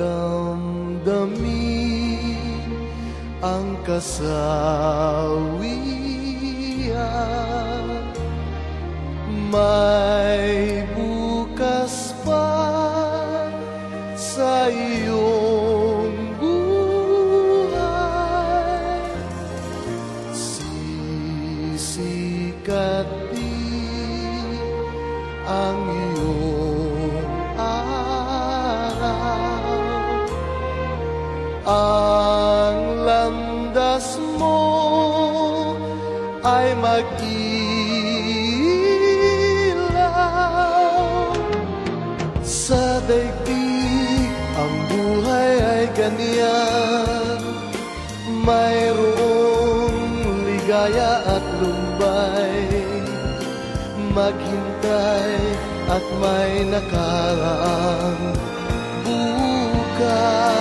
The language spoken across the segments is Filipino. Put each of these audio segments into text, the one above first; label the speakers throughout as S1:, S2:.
S1: damdamin ang kasawian. May bukas pa sa iyong buhay. Sisikat ang iyong Ang landas mo ay mag-ilaw Sa daigdig ang buhay ay ganyan. Mayroong ligaya at lumbay. Maghintay at may nakaraang bukas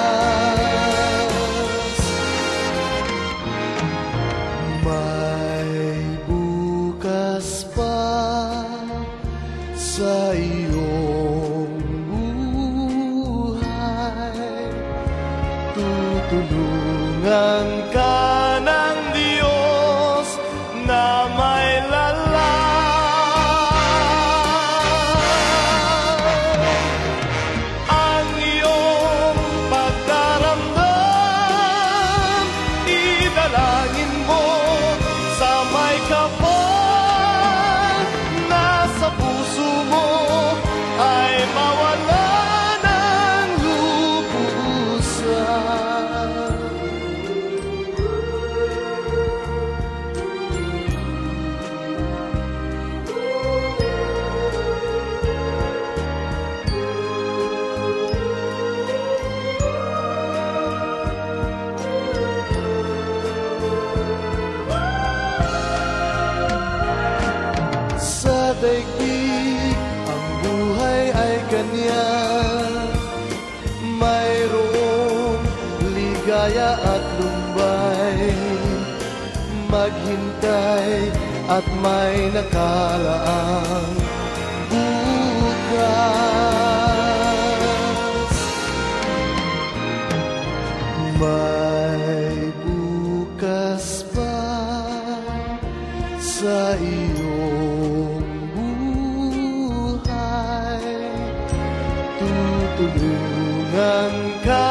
S1: sa iyong buhay. Tutulungan ka ligaya at lumbay Maghintay at may nakalaang bukas. May bukas pa sa iyong buhay. Tutulungan ka